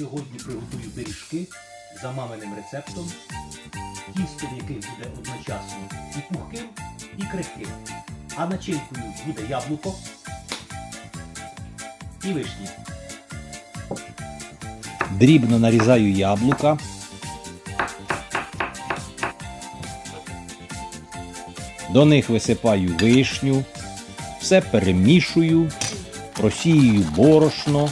Сьогодні приготую пиріжки за маминим рецептом, тісто в яких буде одночасно і пухким, і крихким. А начинкою буде яблуко і вишні. Дрібно нарізаю яблука. До них висипаю вишню, все перемішую, просію борошно.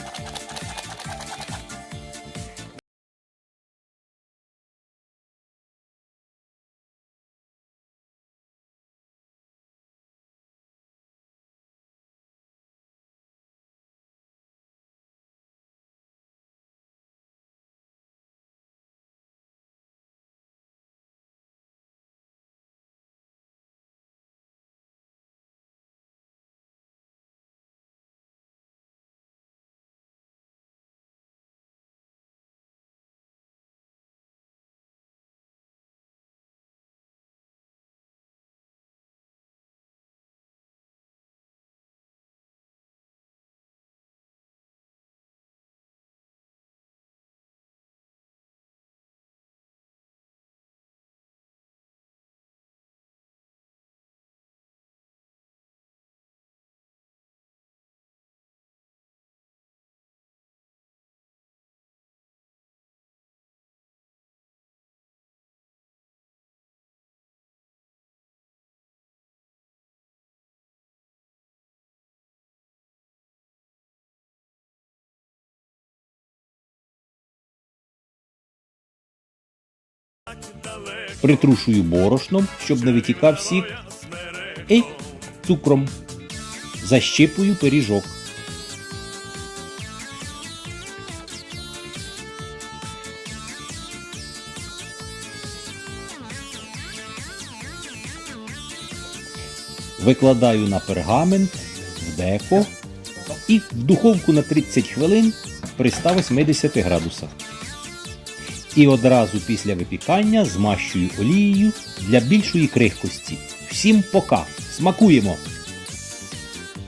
Притрушую борошном, щоб не витікав сік. І цукром. Защипую пиріжок. Викладаю на пергамент в деко і в духовку на 30 хвилин при 180 градусах. І одразу після випікання змащую олією для більшої крихкості. Всім пока! Смакуємо!